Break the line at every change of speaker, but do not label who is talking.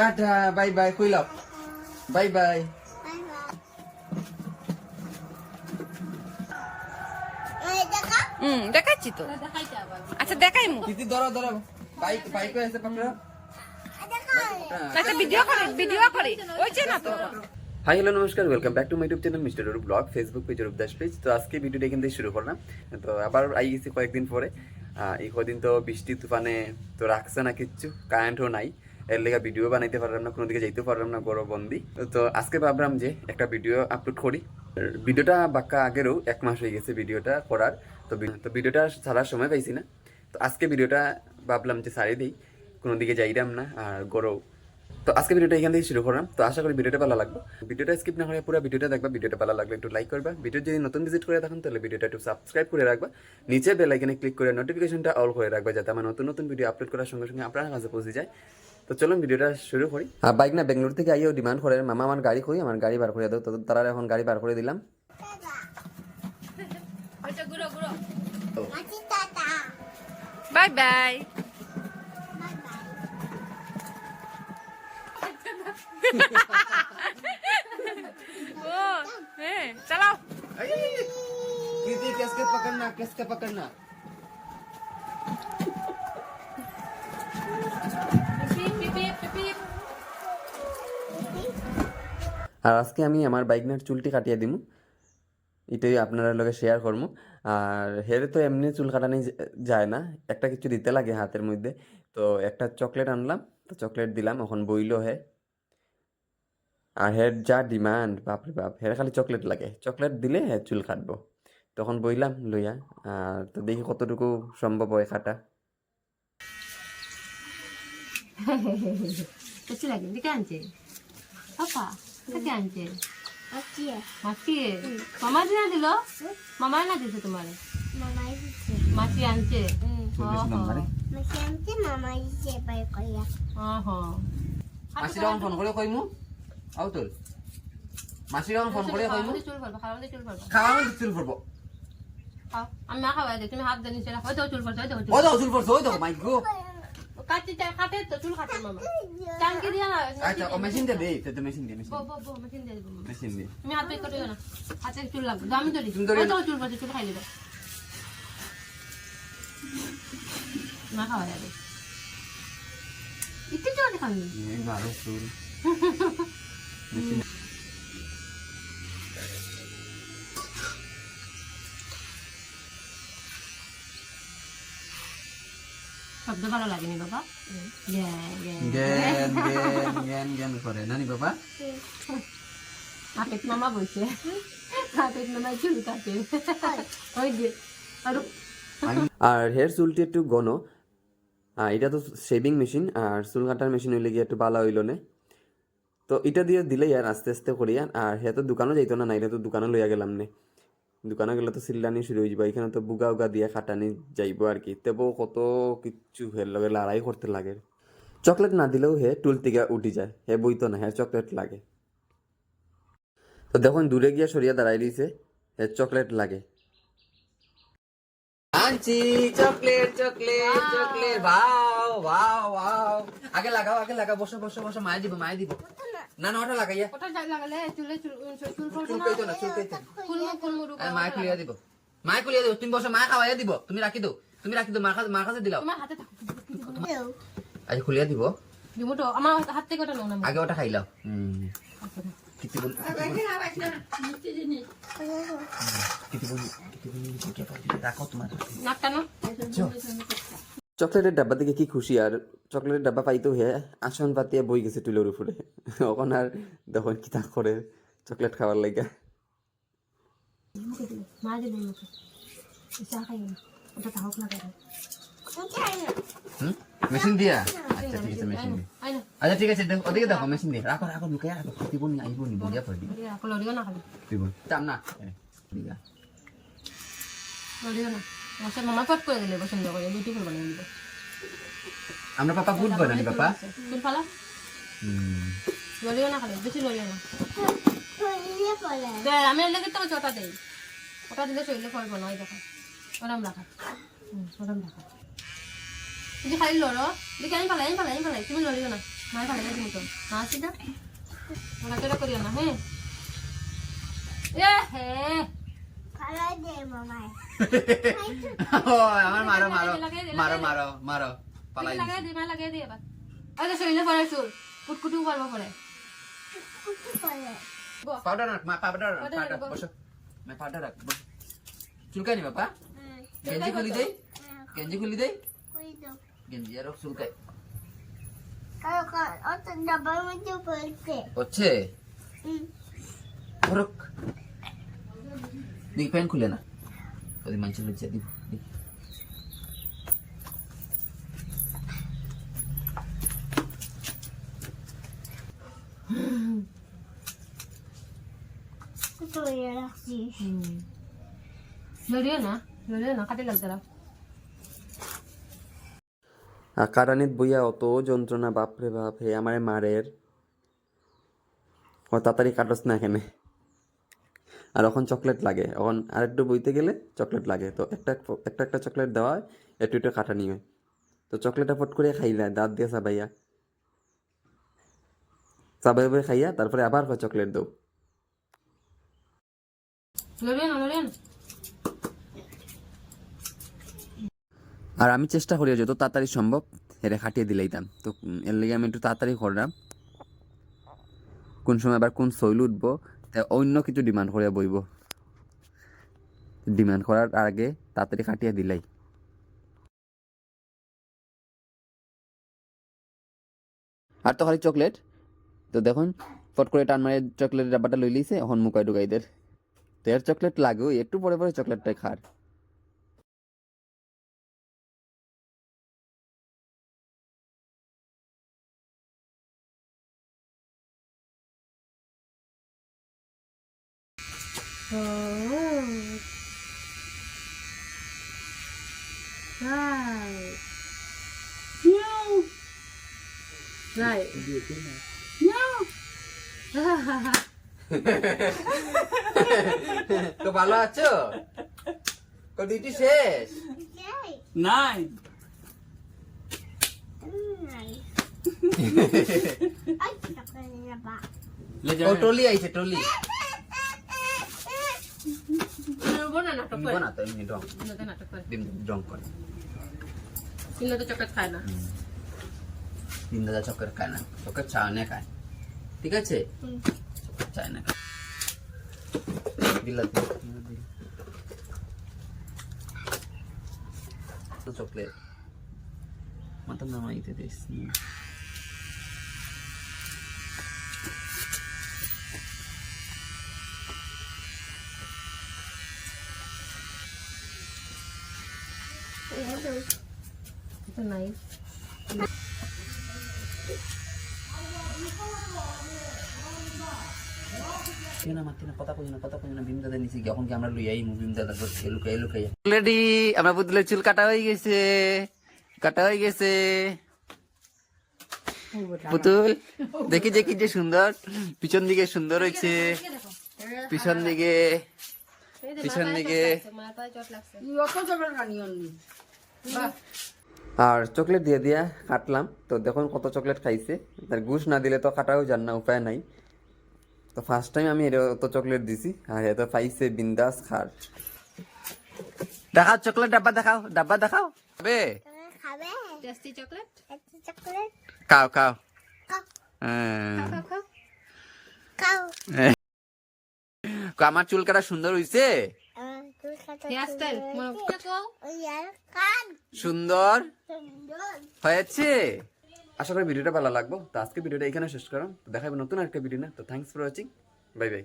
Tata bye bye কইলাম bye bye.
হুম দেখাচ্ছি তো। আচ্ছা দেখাই মু
দিদি ধরো ধরো। বাইক বাইক এসে পাকড়ো
আচ্ছা ভিডিও করে ভিডিও করে। ওই যে না তো?
হাই হ্যালো নমস্কার। Welcome back to my YouTube channel mister Roop vlog Facebook page Roop Das page. তো আজকে ভিডিওটা এখান থেকে শুরু করলাম। তো আবার আই গেছি কয়েকদিন পরে। এই কদিন তো বৃষ্টি তুফানে তো রাখছে না কিচ্ছু কারেন্টও নাই। এর লেগে ভিডিও বানাইতে পারলাম না কোনো দিকে যাইতে পারলাম না, বড় বন্দি। তো আজকে ভাবলাম যে একটা ভিডিও আপলোড করি। ভিডিওটা বাক্কা আগেরও এক মাস হয়ে গেছে ভিডিওটা করার। তো তো ভিডিওটা ছাড়ার সময় পাইছি না। তো আজকে ভিডিওটা ভাবলাম যে সারি দিই কোনো দিকে যাইরাম না, আর গরম তো আজকে ভিডিওটা এখান থেকে শুরু করলাম। তো আশা করি ভিডিওটা ভালো লাগবে। ভিডিওটা স্কিপ না করে পুরো ভিডিওটা দেখবা ভিডিওটা ভালো লাগলে একটু লাইক করবা। ভিডিও যদি নতুন ভিজিট করে থাকেন তাহলে ভিডিওটা একটু সাবস্ক্রাইব করে রাখবা। নিচে বেল আইকনে ক্লিক করে নোটিফিকেশনটা অল করে রাখবা, যাতে আমার নতুন নতুন ভিডিও আপলোড করার সঙ্গে সঙ্গে আপনার কাছে পৌঁছে যায়। তো চলুন ভিডিওটা শুরু করি আর বাইক না বেঙ্গলোর থেকে আইও ডিমান্ড করে মামা আমার গাড়ি কই আমার গাড়ি বার করে দাও তো তারা এখন গাড়ি বার করে দিলাম
বাই বাই ও হ্যাঁ চালাও
दीदी किसके पकड़ना किसके पकड़ना
আর আজকে আমি আমার বাইকনার চুলটি কাটিয়ে দিমু। এটাই আপনারা লগে শেয়ার করব আর হেরে তো এমনি চুল কাটানি যায় না। একটা কিছু দিতে লাগে হাতের মধ্যে। তো একটা চকলেট আনলাম, তো চকলেট দিলাম, এখন বইলো হে। আর হের যা ডিমান্ড বাপরে বাপ, হের খালি চকলেট লাগে। চকলেট দিলে হে চুল কাটবো। তখন বইলাম, লইয়া, আর তো দেখি কতটুকু সম্ভব হয় কাটা।
লাগে থেকে আনছে মাছি মামা দিনা দিল? মামা না দিছে তোমার? মাছি আনছে
মাসি যখন ফোন করে কইমু? আও তোল মাসি যখন ফোন করে কইমু?
খাওয়া
মধ্যে চুল পড়ব
আমি মা খাওয়াই তুমি হাত দিয়ে নিচে রাখো। চুল ওই তো
চুল ওই মাইক গো
কাটি কাটে তো চুল কাটে মামা। টানকে দিয়া না
আচ্ছা ও মেশিন দে দে তো মেশিন দে মেশিন
বো বো বো মেশিন দেবো মামা।
মেশিন দে
তুমি হাত পেয়ে না। হাতে চুল লাগবে। দাও আমি ধরি।
তুমি ধরি
তো চুল করছে চুল খাই দিবে। মা খাওয়া যাবে। একটু চুল খাবি
এই ভালো চুল।
শব্দ ভালো লাগেনি বাবা।
জ্ঞান জ্ঞান জ্ঞান। জ্ঞান করে। নানি বাবা?
হাতে মামা বলছে হাতে মামা চুল কাটে। ওই যে আর।
আর হেয়ার চুলটি একটু ঘন এটা তো শেভিং মেশিন আর চুল কাটার মেশিন হইলে গিয়ে একটু বালা হইল না। তো এটা দিয়ে দিলেই আর আস্তে আস্তে করিয়া আর হে তো দোকানও যাইতো না নাইলে তো দোকানে লইয়া গেলাম নে। দোকানে গেলে তো সিল্লানি শুরু হয়ে যাব এখানে তো বুগা উগা দিয়ে খাটানি যাইবো আর কি। তেবো কত কিচ্ছু হের লগে লড়াই করতে লাগে। চকলেট না দিলেও হে টুল থেকে উঠি যায় হে বইতো না হে চকলেট লাগে। তো দেখুন দূরে গিয়া সরিয়া দাঁড়াই দিয়েছে হে চকলেট লাগে।
আনছি চকলেট চকলেট চকলেট বাও বাও বাও। আগে লাগাও আগে লাগাও বসো বসো বসো মায় দিব মায় দিব। না না ওটা লাগাইয়া
ওটা লাগালে চুলে চুল চুল করব
চুল কইতো না চুল কইতো না আরে খুলিয়া দিব মায় খুলিয়া দিব তুমি বসো মায় খাওয়াইয়া দিব তুমি রাখি দাও তুমি রাখি দাও মার কাছে মার কাছে দিলাও
তোমার হাতে থাকো
আজ খুলিয়া দিব
দিমুটো আমার হাত থেকে ওটা নাও না
আগে ওটা খাইলাও হুম কিতি বল কিতি বল কিতি বল রাখো তোমার
নাকটা না
চকলেটের ডাব্বা থেকে কি খুশি আর চকলেটের ডাব্বা পাইতেও হে আসন পাতিয়া বই গেছে টুলের উপরে। এখন আর দেখুন কি তা করে চকলেট খাওয়ার লাগে
মেশিন দিয়া? আচ্ছা ঠিক আছে মেশিন দিয়ে। আচ্ছা ঠিক আছে দেখো ওদিকে দেখো মেশিন দিয়ে। রাখো রাখো লুকায় রাখো। দিব নি আইব নি
রাখো লড়িও না খালি
দিব। চাম না।
লড়িও না। আচ্ছা মামা পট করে দিলে পছন্দ করে বিউটিফুল বানিয়ে দিব।
আমরা পাপা গুড বানানি পাপা?
চুল ফালা?
হুম।
লড়িও না খালি বেশি লড়িও না। দে আমি লেগে তো ওটা দেই। ওটা দিলে শরীরে ফলবো না ওই দেখো। ওরম রাখা। হুম ওরম রাখা। তুমি খালি লড়ো। দেখি আমি পালাই আমি পালাই আমি পালাই তুমি লড়িও না। মায়ের ভালো লাগে তো না আসি না? নড়াচড়া করিও না হ্যাঁ? এ হ্যাঁ।
আমার মারো মারো মারো মারো মারো পালাই।
লাগাই দে মা লাগাই দে এবার আরে শরীরে পড়ে চুল কুটকুটিও পারব পরে
পাউডার রাখ মা পাউডার পাউডার বসো মা পাউডার রাখ চুলকাই নি বাপা গেঞ্জি খুলি দেই গেঞ্জি খুলি দেই গেঞ্জি আর চুলকাই প্যান্ট খুলে না হচ্ছে দিব দিক।
লড়িও না লড়িও না কাটে লাগতে দাও
আর কারানিত বইয়া অত যন্ত্রণা বাপরে বাপ হে আমার মারের ও তাড়াতাড়ি কাটস না এখানে আর এখন চকলেট লাগে। এখন আরেকটু বইতে গেলে চকলেট লাগে। তো একটা একটা একটা চকলেট দেওয়া হয় একটু একটু কাটানি হয়। তো চকলেটটা ফট করে খাইলা দাঁত দিয়ে চাবাইয়া। চাবাই খাইয়া তারপরে আবার চকলেট
না
আর আমি চেষ্টা করি যত তাড়াতাড়ি সম্ভব এরে খাটিয়ে দিলেইতাম। তো এর লেগে আমি একটু তাড়াতাড়ি করলাম। কোন সময় আবার কোন শৈল উঠবো অন্য কিছু ডিমান্ড করে বইব। ডিমান্ড করার আগে তাড়াতাড়ি খাটিয়ে দিলাই। আর তো খালি চকলেট তো দেখুন ফট করে টান মারে চকলেটের ডাব্বাটা লই লিছে, এখন মুখায় ঢুকাইদের তো এর চকলেট লাগে ওই একটু পরে পরে চকলেটটাই খার
Right. Right.
তো ভালো আছো? তো ডিউটি শেষ?
নাই
ও টলি আইছে টলি নিব না তো এমনি ডং
ইন্দ্র নাটক করে
ডিম ডং করে
ইন্দ্র তো চকলেট খায় না
ডিম দাদা চক্কর খায় না চক্কর চা নে খায় ঠিক আছে চক্কর চায় না দিলা চকলেট মাথা নামাইতে দিস
এটা নাই
কেন মাতি না কথা কই না কথা কই না ভীম দাদা নিছি এখন কি আমরা লইয়াই মু ভীম দাদা করছি লুকাই লুকাই। অলরেডি আমরা বুদলের চুল কাটা হয়ে গেছে কাটা হয়ে গেছে। পুতুল দেখি দেখি যে সুন্দর পিছন দিকে সুন্দর হয়েছে পিছন দিকে। পিছন দিকে
আর চকলেট দিয়ে দিয়া কাটলাম। তো দেখুন কত চকলেট খাইছে। তার ঘুষ না দিলে তো কাটাও যান না উপায় নাই। তো ফার্স্ট টাইম আমি এর অত চকলেট দিছি। আর এ তো পাইছে বিন্দাস খার।
দেখাও চকলেট ডাব্বা দেখাও ডাব্বা দেখাও। বে
টেস্টি চকলেট
খাও খাও। হ্যাঁ।
খাও খাও
আমার চুল কাটা সুন্দর হইছে সুন্দর? হয়েছে?
আশা করি ভিডিওটা ভালো লাগবো। তো আজকে ভিডিওটা এখানে শেষ করো তো দেখাবো নতুন একটা ভিডিও না তো thanks for watching bye bye